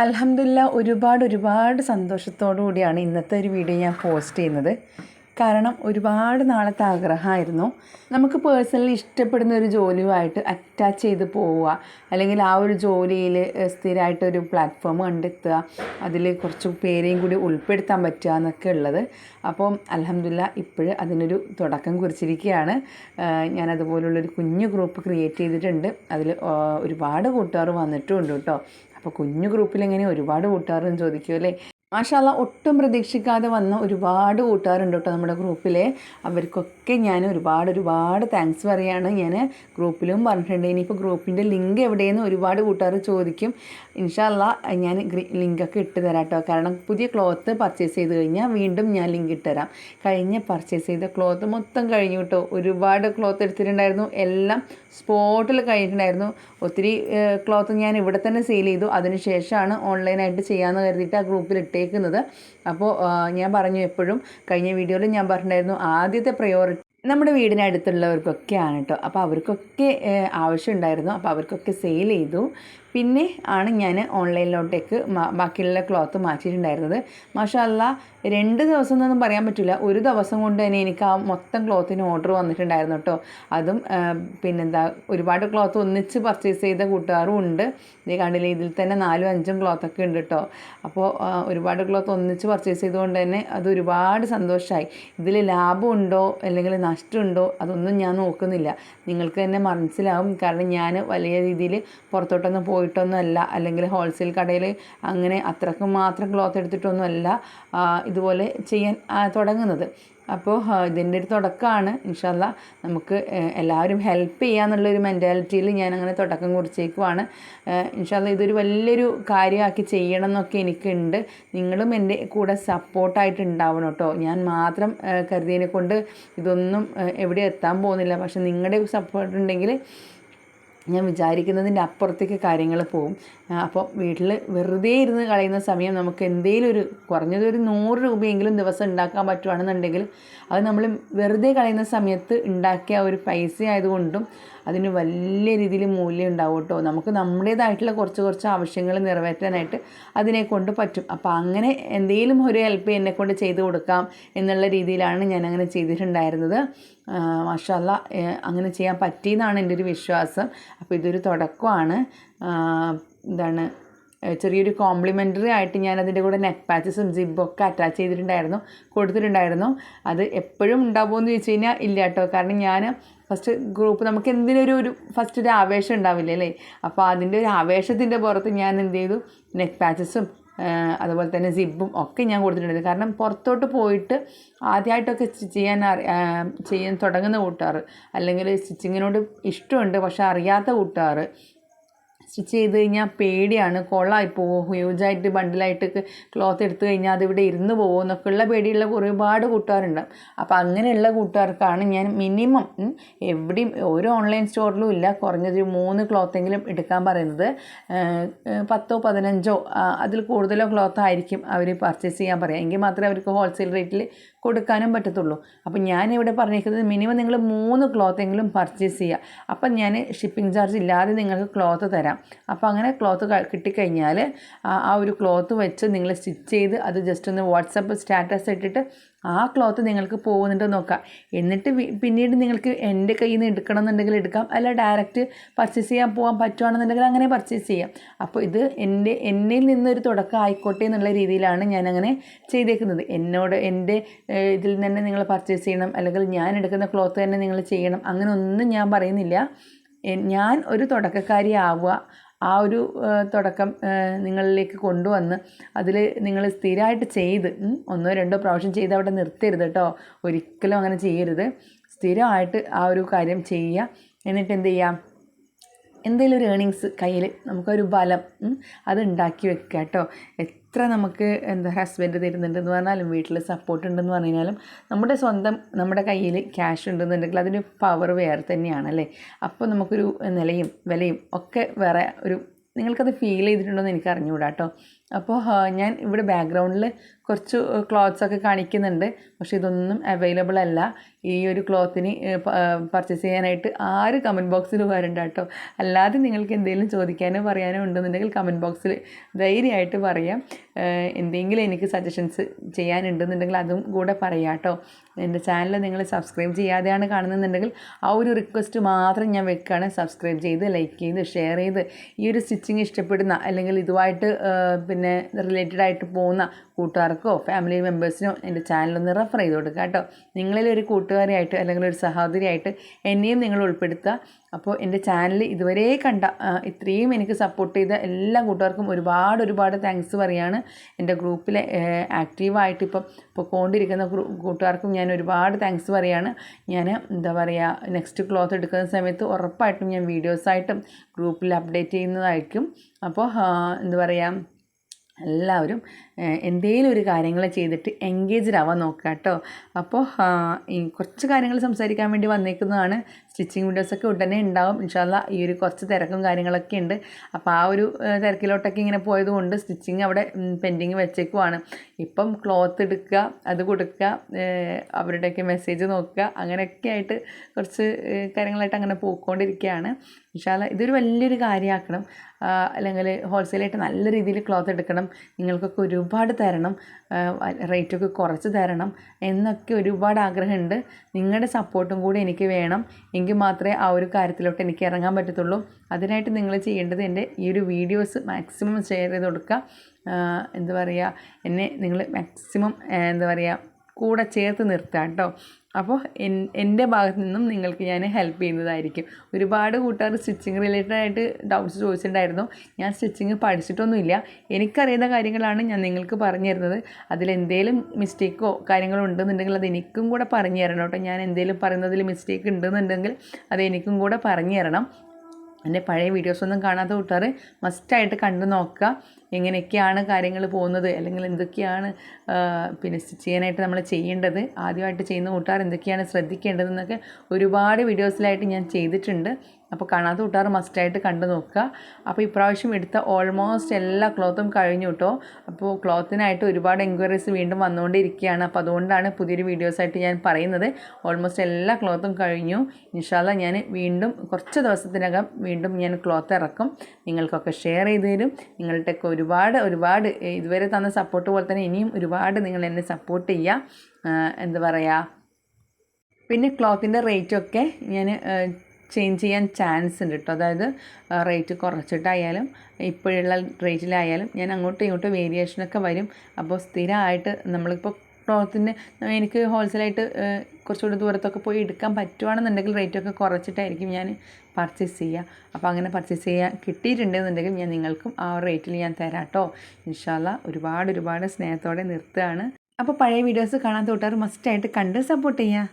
അൽഹംദുലില്ല ഒരുപാട് ഒരുപാട് സന്തോഷത്തോടു കൂടിയാണ് ഇന്നത്തെ ഒരു വീഡിയോ ഞാൻ പോസ്റ്റ് ചെയ്യുന്നത്. കാരണം ഒരുപാട് നാളത്തെ ആഗ്രഹമായിരുന്നു. നമുക്ക് പേഴ്സണലി ഇഷ്ടപ്പെടുന്ന ഒരു ജോലിയുമായിട്ട് അറ്റാച്ച് ചെയ്ത് പോവുക. അല്ലെങ്കിൽ ആ ഒരു ജോലിയിൽ സ്ഥിരമായിട്ട് ഒരു പ്ലാറ്റ്ഫോം കണ്ടെത്തുക. അതിൽ കുറച്ച് പേരെയും കൂടി ഉൾപ്പെടുത്താൻ പറ്റുക എന്നൊക്കെ ഉള്ളത്. അപ്പോൾ അലഹമില്ല ഇപ്പോഴും അതിനൊരു തുടക്കം കുറിച്ചിരിക്കുകയാണ്. ഞാൻ അതുപോലുള്ളൊരു കുഞ്ഞു ഗ്രൂപ്പ് ക്രിയേറ്റ് ചെയ്തിട്ടുണ്ട്. അതിൽ ഒരുപാട് കൂട്ടുകാർ വന്നിട്ടുമുണ്ട് കേട്ടോ. അപ്പോൾ കുഞ്ഞു ഗ്രൂപ്പിൽ എങ്ങനെ ഒരുപാട് കൂട്ടുകാരെന്ന് ചോദിക്കും അല്ലേ മാഷാല്ല ഒട്ടും പ്രതീക്ഷിക്കാതെ വന്ന ഒരുപാട് കൂട്ടുകാരുണ്ട് കേട്ടോ നമ്മുടെ ഗ്രൂപ്പിൽ അവർക്കൊക്കെ ഞാൻ ഒരുപാട് ഒരുപാട് താങ്ക്സ് പറയുകയാണ് ഞാൻ ഗ്രൂപ്പിലും പറഞ്ഞിട്ടുണ്ട്. ഇനിയിപ്പോൾ ഗ്രൂപ്പിന്റെ ലിങ്ക് എവിടെയെന്ന് ഒരുപാട് കൂട്ടുകാർ ചോദിക്കും. ഇൻഷാല്ല ഞാൻ ലിങ്കൊക്കെ ഇട്ട് തരാം കേട്ടോ. കാരണം പുതിയ ക്ലോത്ത് പർച്ചേസ് ചെയ്ത് കഴിഞ്ഞാൽ വീണ്ടും ഞാൻ ലിങ്ക് ഇട്ടുതരാം കഴിഞ്ഞ പർച്ചേസ് ചെയ്ത ക്ലോത്ത് മൊത്തം കഴിഞ്ഞു കേട്ടോ. ഒരുപാട് ക്ലോത്ത് എടുത്തിട്ടുണ്ടായിരുന്നു. എല്ലാം സ്പോട്ടിൽ കഴിഞ്ഞിട്ടുണ്ടായിരുന്നു. ഒത്തിരി ക്ലോത്ത് ഞാൻ ഇവിടെ തന്നെ സെയിൽ ചെയ്തു. അതിനുശേഷമാണ് ഓൺലൈനായിട്ട് ചെയ്യാമെന്ന് കരുതിയിട്ട് ആ ഗ്രൂപ്പിൽ ഇട്ടേക്കുന്നത് അപ്പോൾ ഞാൻ പറഞ്ഞു എപ്പോഴും കഴിഞ്ഞ വീഡിയോയിൽ ഞാൻ പറഞ്ഞിട്ടുണ്ടായിരുന്നു ആദ്യത്തെ പ്രയോറിറ്റി നമ്മുടെ വീടിനടുത്തുള്ളവർക്കൊക്കെയാണ് കേട്ടോ അപ്പോൾ അവർക്കൊക്കെ ആവശ്യമുണ്ടായിരുന്നു. അപ്പോൾ അവർക്കൊക്കെ സെയിൽ ചെയ്തു. പിന്നെ ആണ് ഞാൻ ഓൺലൈനിലോട്ടേക്ക് ബാക്കിയുള്ള ക്ലോത്ത് മാറ്റിയിട്ടുണ്ടായിരുന്നത്. മാഷല്ല രണ്ട് ദിവസം എന്നൊന്നും പറയാൻ പറ്റില്ല ഒരു ദിവസം കൊണ്ട് തന്നെ എനിക്ക് ആ മൊത്തം ക്ലോത്തിന് ഓർഡർ വന്നിട്ടുണ്ടായിരുന്നു കേട്ടോ. അതും പിന്നെന്താ ഒരുപാട് ക്ലോത്ത് ഒന്നിച്ച് പർച്ചേസ് ചെയ്ത കൂട്ടുകാരും ഉണ്ട്. ഇതേ കണ്ടില്ല ഇതിൽ തന്നെ നാലും അഞ്ചും ക്ലോത്തൊക്കെ ഉണ്ട് കേട്ടോ. അപ്പോൾ ഒരുപാട് ക്ലോത്ത് ഒന്നിച്ച് പർച്ചേസ് ചെയ്തുകൊണ്ട് തന്നെ അത് ഒരുപാട് സന്തോഷമായി ഇതിൽ ലാഭമുണ്ടോ അല്ലെങ്കിൽ നഷ്ടമുണ്ടോ അതൊന്നും ഞാൻ നോക്കുന്നില്ല. നിങ്ങൾക്ക് തന്നെ മനസ്സിലാവും. കാരണം ഞാൻ വലിയ രീതിയിൽ പുറത്തോട്ടൊന്നും പോയിട്ടൊന്നും അല്ല അല്ലെങ്കിൽ ഹോൾസെയിൽ കടയിൽ അങ്ങനെ അത്രയ്ക്ക് മാത്രം ക്ലോത്ത് എടുത്തിട്ടൊന്നുമല്ല ഇതുപോലെ ചെയ്യാൻ തുടങ്ങുന്നത്. അപ്പോൾ ഇതിന്റെ ഒരു തുടക്കമാണ്. ഇൻഷാല്ല നമുക്ക് എല്ലാവരും ഹെൽപ്പ് ചെയ്യാന്നുള്ളൊരു മെന്റാലിറ്റിയിൽ ഞാൻ അങ്ങനെ തുടക്കം കുറിച്ചേക്കുവാണ്. ഇൻഷാല്ല ഇതൊരു വലിയൊരു കാര്യമാക്കി ചെയ്യണം എന്നൊക്കെ എനിക്കുണ്ട്. നിങ്ങളും എന്റെ കൂടെ സപ്പോർട്ടായിട്ട് ഉണ്ടാവണം കേട്ടോ. ഞാൻ മാത്രം കരുതിയതിനെ കൊണ്ട് ഇതൊന്നും എവിടെ എത്താൻ പോകുന്നില്ല. പക്ഷെ നിങ്ങളുടെ സപ്പോർട്ട് ഉണ്ടെങ്കിൽ ഞാൻ വിചാരിക്കുന്നതിന്റെ അപ്പുറത്തേക്ക് കാര്യങ്ങൾ പോകും അപ്പോൾ വീട്ടിൽ വെറുതെ ഇരുന്ന് കളയുന്ന സമയം നമുക്ക് എന്തെങ്കിലും ഒരു കുറഞ്ഞത് ഒരു നൂറ് രൂപയെങ്കിലും ദിവസം ഉണ്ടാക്കാൻ പറ്റുവാണെന്നുണ്ടെങ്കിൽ അത് നമ്മൾ വെറുതെ കളയുന്ന സമയത്ത് ഉണ്ടാക്കിയ ഒരു പൈസ ആയതുകൊണ്ടും അതിന് വലിയ രീതിയിൽ മൂല്യം ഉണ്ടാവും കേട്ടോ. നമുക്ക് നമ്മുടേതായിട്ടുള്ള കുറച്ച് കുറച്ച് ആവശ്യങ്ങൾ നിറവേറ്റാനായിട്ട് അതിനെ കൊണ്ട് പറ്റും. അപ്പോൾ അങ്ങനെ എന്തെങ്കിലും ഒരു ഹെൽപ്പ് എന്നെ കൊണ്ട് ചെയ്ത് കൊടുക്കാം എന്നുള്ള രീതിയിലാണ് ഞാൻ അങ്ങനെ ചെയ്തിട്ടുണ്ടായിരുന്നത് മാഷല്ല അങ്ങനെ ചെയ്യാൻ പറ്റിയെന്നാണ് എന്റെ ഒരു വിശ്വാസം. അപ്പോൾ ഇതൊരു തുടക്കമാണ്. എന്താണ് ചെറിയൊരു കോംപ്ലിമെന്ററി ആയിട്ട് ഞാൻ അതിന്റെ കൂടെ നെക്ക് പാച്ചസും ജിബൊക്കെ അറ്റാച്ച് ചെയ്തിട്ടുണ്ടായിരുന്നു കൊടുത്തിട്ടുണ്ടായിരുന്നു. അത് എപ്പോഴും ഉണ്ടാവുമോ എന്ന് ചോദിച്ചു കഴിഞ്ഞാൽ ഇല്ല കേട്ടോ. കാരണം ഞാൻ ഫസ്റ്റ് ഗ്രൂപ്പ് നമുക്ക് എന്തിനൊരു ഒരു ഫസ്റ്റ് ഒരു ആവേശം ഉണ്ടാവില്ലേ അല്ലേ? അപ്പോൾ അതിന്റെ ഒരു ആവേശത്തിന്റെ പുറത്ത് ഞാൻ എന്ത് ചെയ്തു? നെക്ക് പാച്ചസും അതുപോലെ തന്നെ സിബും ഒക്കെ ഞാൻ കൊടുത്തിട്ടുണ്ട്. കാരണം പുറത്തോട്ട് പോയിട്ട് ആദ്യമായിട്ടൊക്കെ സ്റ്റിച്ച് ചെയ്യാൻ ചെയ്യാൻ തുടങ്ങുന്ന കൂട്ടുകാർ അല്ലെങ്കിൽ സ്റ്റിച്ചിങ്ങിനോട് ഇഷ്ടമുണ്ട് പക്ഷേ അറിയാത്ത കൂട്ടുകാർ സ്റ്റിച്ച് ചെയ്ത് കഴിഞ്ഞാൽ പേടിയാണ്. കൊള്ളായി പോവോ. ഹ്യൂജായിട്ട് ബണ്ടിലായിട്ട് ക്ലോത്ത് എടുത്തു കഴിഞ്ഞാൽ അതിവിടെ ഇരുന്ന് പോകുമോ എന്നൊക്കെയുള്ള പേടിയുള്ള ഒരുപാട് കൂട്ടുകാരുണ്ട്. അപ്പോൾ അങ്ങനെയുള്ള കൂട്ടുകാർക്കാണ് ഞാൻ മിനിമം എവിടെയും ഒരു ഓൺലൈൻ സ്റ്റോറിലും ഇല്ല. കുറഞ്ഞതൊരു മൂന്ന് ക്ലോത്തെങ്കിലും എടുക്കാൻ പറയുന്നത്. പത്തോ പതിനഞ്ചോ അതിൽ കൂടുതലോ ക്ലോത്ത് ആയിരിക്കും അവർ പർച്ചേസ് ചെയ്യാൻ പറയുക എങ്കിൽ മാത്രമേ അവർക്ക് ഹോൾസെയിൽ റേറ്റിൽ കൊടുക്കാനും പറ്റത്തുള്ളൂ. അപ്പം ഞാനിവിടെ പറഞ്ഞിരിക്കുന്നത് മിനിമം നിങ്ങൾ മൂന്ന് ക്ലോത്തെങ്കിലും പർച്ചേസ് ചെയ്യുക അപ്പം ഞാൻ ഷിപ്പിംഗ് ചാർജ് ഇല്ലാതെ നിങ്ങൾക്ക് ക്ലോത്ത് തരാം. അപ്പോൾ അങ്ങനെ ക്ലോത്ത് കിട്ടിക്കഴിഞ്ഞാൽ ആ ഒരു ക്ലോത്ത് വെച്ച് നിങ്ങൾ സ്റ്റിച്ച് ചെയ്ത് അത് ജസ്റ്റ് ഒന്ന് വാട്സപ്പ് സ്റ്റാറ്റസ് ഇട്ടിട്ട് ആ ക്ലോത്ത് നിങ്ങൾക്ക് പോകുന്നുണ്ടോ നോക്കാം. എന്നിട്ട് പിന്നീട് നിങ്ങൾക്ക് എന്റെ കയ്യിൽ നിന്ന് എടുക്കണം എന്നുണ്ടെങ്കിൽ എടുക്കാം. അല്ല ഡയറക്റ്റ് പർച്ചേസ് ചെയ്യാൻ പോകാൻ പറ്റുകയാണെന്നുണ്ടെങ്കിൽ അങ്ങനെ പർച്ചേസ് ചെയ്യാം. അപ്പോൾ ഇത് എന്റെ എന്നിൽ നിന്നൊരു തുടക്കം ആയിക്കോട്ടെ എന്നുള്ള രീതിയിലാണ് ഞാനങ്ങനെ ചെയ്തേക്കുന്നത്. എന്നോട് എന്റെ ഇതിൽ തന്നെ നിങ്ങൾ പർച്ചേസ് ചെയ്യണം. അല്ലെങ്കിൽ ഞാൻ എടുക്കുന്ന ക്ലോത്ത് തന്നെ നിങ്ങൾ ചെയ്യണം. അങ്ങനെ ഒന്നും ഞാൻ പറയുന്നില്ല. ഞാൻ ഒരു തുടക്കക്കാരി ആവുക. ആ ഒരു തുടക്കം നിങ്ങളിലേക്ക് കൊണ്ടുവന്ന് അതിൽ നിങ്ങൾ സ്ഥിരമായിട്ട് ചെയ്ത് ഒന്നോ രണ്ടോ പ്രാവശ്യം ചെയ്ത് അവിടെ നിർത്തരുത് കേട്ടോ ഒരിക്കലും അങ്ങനെ ചെയ്യരുത്. സ്ഥിരമായിട്ട് ആ ഒരു കാര്യം ചെയ്യുക. എന്നിട്ട് എന്ത് ചെയ്യാം? എന്തെങ്കിലും ഒരു ഏണിങ്സ് കയ്യിൽ നമുക്കൊരു ബലം അത് ഉണ്ടാക്കി വെക്കുക കേട്ടോ എത്ര നമുക്ക് എന്താ ഹസ്ബൻഡ് തരുന്നുണ്ടെന്ന് പറഞ്ഞാലും വീട്ടിൽ സപ്പോർട്ട് ഉണ്ടെന്ന് പറഞ്ഞാലും നമ്മുടെ സ്വന്തം നമ്മുടെ കയ്യിൽ ക്യാഷ് ഉണ്ടെന്നുണ്ടെങ്കിൽ അതിന് പവർ വേറെ തന്നെയാണ് അല്ലേ? അപ്പോൾ നമുക്കൊരു നിലയും വിലയും ഒക്കെ വേറെ ഒരു നിങ്ങൾക്കത് ഫീൽ ചെയ്തിട്ടുണ്ടോ എന്ന് എനിക്ക് അറിഞ്ഞുകൂടാ കേട്ടോ അപ്പോൾ ഞാൻ ഇവിടെ ബാക്ക്ഗ്രൗണ്ടിൽ കുറച്ച് ക്ലോത്ത്സ് ഒക്കെ കാണിക്കുന്നുണ്ട്. പക്ഷേ ഇതൊന്നും അവൈലബിൾ അല്ല. ഈ ഒരു ക്ലോത്തിന് പർച്ചേസ് ചെയ്യാനായിട്ട് ആര് കമന്റ് ബോക്സിൽ വരണ്ട കേട്ടോ അല്ലാതെ നിങ്ങൾക്ക് എന്തെങ്കിലും ചോദിക്കാനോ പറയാനോ ഉണ്ടെന്നുണ്ടെങ്കിൽ കമന്റ് ബോക്സിൽ ധൈര്യമായിട്ട് പറയാം. എന്തെങ്കിലും എനിക്ക് സജഷൻസ് ചെയ്യാനുണ്ടെന്നുണ്ടെങ്കിൽ അതും കൂടെ പറയാം കേട്ടോ എന്റെ ചാനൽ നിങ്ങൾ സബ്സ്ക്രൈബ് ചെയ്യാതെയാണ് കാണുന്നുണ്ടെങ്കിൽ ആ ഒരു റിക്വസ്റ്റ് മാത്രം ഞാൻ വെക്കുകയാണ് സബ്സ്ക്രൈബ് ചെയ്ത് ലൈക്ക് ചെയ്ത് ഷെയർ ചെയ്ത്. ഈ ഒരു സ്റ്റിച്ചിങ് ഇഷ്ടപ്പെടുന്ന അല്ലെങ്കിൽ ഇതുമായിട്ട് പിന്നെ റിലേറ്റഡ് ആയിട്ട് പോകുന്ന കൂട്ടുകാർക്കോ ഫാമിലി മെമ്പേഴ്സിനോ എന്റെ ചാനലൊന്ന് റെഫർ ചെയ്ത് കൊടുക്കുക കേട്ടോ. നിങ്ങളിൽ ഒരു കൂട്ടുകാരിയായിട്ട് അല്ലെങ്കിൽ ഒരു സഹോദരിയായിട്ട് എന്നെയും നിങ്ങൾ ഉൾപ്പെടുത്തുക. അപ്പോൾ എന്റെ ചാനൽ ഇതുവരെ കണ്ട ഇത്രയും എനിക്ക് സപ്പോർട്ട് ചെയ്ത എല്ലാ കൂട്ടുകാർക്കും ഒരുപാട് ഒരുപാട് താങ്ക്സ് പറയാണ്. എന്റെ ഗ്രൂപ്പിലെ ആക്റ്റീവായിട്ട് ഇപ്പം പൊക്കോണ്ടിരിക്കുന്ന കൊണ്ടിരിക്കുന്ന കൂട്ടുകാർക്കും ഞാൻ ഒരുപാട് താങ്ക്സ് പറയാണ്. ഞാൻ എന്താ പറയുക നെക്സ്റ്റ് ക്ലോത്ത് എടുക്കുന്ന സമയത്ത് ഉറപ്പായിട്ടും ഞാൻ വീഡിയോസായിട്ടും ഗ്രൂപ്പിൽ അപ്ഡേറ്റ് ചെയ്യുന്നതായിരിക്കും. അപ്പോൾ എന്താ പറയുക എല്ലാവരും എന്തെങ്കിലും ഒരു കാര്യങ്ങൾ ചെയ്തിട്ട് എൻഗേജ്ഡ് ആവാൻ നോക്കുക കേട്ടോ അപ്പോൾ കുറച്ച് കാര്യങ്ങൾ സംസാരിക്കാൻ വേണ്ടി വന്നേക്കുന്നതാണ് സ്റ്റിച്ചിങ് വീഡിയോസൊക്കെ ഉടനെ ഉണ്ടാവും. ഇൻഷാല്ല ഈ ഒരു കുറച്ച് തിരക്കും കാര്യങ്ങളൊക്കെ ഉണ്ട്. അപ്പോൾ ആ ഒരു തിരക്കിലോട്ടൊക്കെ ഇങ്ങനെ പോയതുകൊണ്ട് സ്റ്റിച്ചിങ് അവിടെ പെൻഡിങ് വെച്ചേക്കുവാണ്. ഇപ്പം ക്ലോത്ത് എടുക്കുക അത് കൊടുക്കുക അവരുടെയൊക്കെ മെസ്സേജ് നോക്കുക അങ്ങനെയൊക്കെ ആയിട്ട് കുറച്ച് കാര്യങ്ങളായിട്ട് അങ്ങനെ പോയിക്കൊണ്ടിരിക്കുകയാണ്. ഇൻഷാല്ല ഇതൊരു വലിയൊരു കാര്യമാക്കണം. അല്ലെങ്കിൽ ഹോൾസെയിലായിട്ട് നല്ല രീതിയിൽ ക്ലോത്ത് എടുക്കണം. നിങ്ങൾക്കൊക്കെ ഒരുപാട് തരണം. റേറ്റൊക്കെ കുറച്ച് തരണം എന്നൊക്കെ ഒരുപാട് ആഗ്രഹമുണ്ട്. നിങ്ങളുടെ സപ്പോർട്ടും കൂടി എനിക്ക് വേണം. എങ്കിൽ മാത്രമേ ആ ഒരു കാര്യത്തിലോട്ട് എനിക്ക് ഇറങ്ങാൻ പറ്റത്തുള്ളൂ. അതിനായിട്ട് നിങ്ങൾ ചെയ്യേണ്ടത് എന്റെ ഈ ഒരു വീഡിയോസ് മാക്സിമം ഷെയർ ചെയ്ത് കൊടുക്കുക. എന്താ പറയുക എന്നെ നിങ്ങൾ മാക്സിമം എന്താ പറയുക കൂടെ ചേർത്ത് നിർത്തുക കേട്ടോ. അപ്പോൾ എൻ എന്റെ ഭാഗത്തു നിന്നും നിങ്ങൾക്ക് ഞാൻ ഹെൽപ്പ് ചെയ്യുന്നതായിരിക്കും. ഒരുപാട് കൂട്ടുകാർ സ്റ്റിച്ചിങ് റിലേറ്റഡ് ആയിട്ട് ഡൗട്ട്സ് ചോദിച്ചിട്ടുണ്ടായിരുന്നു. ഞാൻ സ്റ്റിച്ചിങ് പഠിച്ചിട്ടൊന്നുമില്ല. എനിക്കറിയുന്ന കാര്യങ്ങളാണ് ഞാൻ നിങ്ങൾക്ക് പറഞ്ഞു തരുന്നത്. അതിലെന്തേലും മിസ്റ്റേക്കോ കാര്യങ്ങളോ ഉണ്ടെന്നുണ്ടെങ്കിൽ അത് എനിക്കും കൂടെ പറഞ്ഞു തരണം കേട്ടോ. ഞാൻ എന്തെങ്കിലും പറയുന്നതിൽ മിസ്റ്റേക്ക് ഉണ്ടെന്നുണ്ടെങ്കിൽ അത് എനിക്കും കൂടെ പറഞ്ഞു തരണം. എന്റെ പഴയ വീഡിയോസൊന്നും കാണാത്ത കൂട്ടുകാർ മസ്റ്റായിട്ട് കണ്ടു നോക്കുക. എങ്ങനെയൊക്കെയാണ് കാര്യങ്ങൾ പോകുന്നത്? അല്ലെങ്കിൽ എന്തൊക്കെയാണ് പിന്നെ സ്റ്റിച്ച് ചെയ്യാനായിട്ട് നമ്മൾ ചെയ്യേണ്ടത്? ആദ്യമായിട്ട് ചെയ്യുന്ന കൂട്ടുകാർ എന്തൊക്കെയാണ് ശ്രദ്ധിക്കേണ്ടതെന്നൊക്കെ ഒരുപാട് വീഡിയോസിലായിട്ട് ഞാൻ ചെയ്തിട്ടുണ്ട്. അപ്പോൾ കാണാത്ത കൂട്ടുകാർ മസ്റ്റായിട്ട് കണ്ടു നോക്കുക. അപ്പോൾ ഇപ്രാവശ്യം എടുത്ത ഓൾമോസ്റ്റ് എല്ലാ ക്ലോത്തും കഴിഞ്ഞു കേട്ടോ. അപ്പോൾ ക്ലോത്തിനായിട്ട് ഒരുപാട് എൻക്വയറീസ് വീണ്ടും വന്നുകൊണ്ടിരിക്കുകയാണ്. അപ്പോൾ അതുകൊണ്ടാണ് പുതിയൊരു വീഡിയോസായിട്ട് ഞാൻ പറയുന്നത്. ഓൾമോസ്റ്റ് എല്ലാ ക്ലോത്തും കഴിഞ്ഞു. ഇൻഷാല്ല ഞാൻ വീണ്ടും കുറച്ച് ദിവസത്തിനകം വീണ്ടും ഞാൻ ക്ലോത്ത് ഇറക്കും. നിങ്ങൾക്കൊക്കെ ഷെയർ ചെയ്ത് തരും. നിങ്ങളുടെയൊക്കെ ഒരുപാട് ഒരുപാട് ഇതുവരെ തന്ന സപ്പോർട്ട് പോലെ തന്നെ ഇനിയും ഒരുപാട് നിങ്ങൾ എന്നെ സപ്പോർട്ട് ചെയ്യുക. എന്താ പറയുക പിന്നെ ക്ലോത്തിന്റെ റേറ്റൊക്കെ ഞാൻ ചേഞ്ച് ചെയ്യാൻ ചാൻസ് ഉണ്ട് കേട്ടോ അതായത് റേറ്റ് കുറച്ചിട്ടായാലും ഇപ്പോഴുള്ള റേറ്റിലായാലും ഞാൻ അങ്ങോട്ടും ഇങ്ങോട്ടും വേരിയേഷനൊക്കെ വരും. അപ്പോൾ സ്ഥിരമായിട്ട് നമ്മളിപ്പോൾ ക്ലോത്തിന് എനിക്ക് ഹോൾസെയിലായിട്ട് കുറച്ചുകൂടി ദൂരത്തൊക്കെ പോയി എടുക്കാൻ പറ്റുവാണെന്നുണ്ടെങ്കിൽ റേറ്റൊക്കെ കുറച്ചിട്ടായിരിക്കും ഞാൻ പർച്ചേസ് ചെയ്യുക അപ്പോൾ അങ്ങനെ പർച്ചേസ് ചെയ്യാൻ കിട്ടിയിട്ടുണ്ടെന്നുണ്ടെങ്കിൽ ഞാൻ നിങ്ങൾക്കും ആ റേറ്റിൽ ഞാൻ തരാം കേട്ടോ ഇൻഷാല്ല ഒരുപാട് ഒരുപാട് സ്നേഹത്തോടെ നിർത്തുകയാണ്. അപ്പോൾ പഴയ വീഡിയോസ് കാണാൻ തൊട്ടാർ മസ്റ്റായിട്ട് കണ്ട് സപ്പോർട്ട് ചെയ്യുക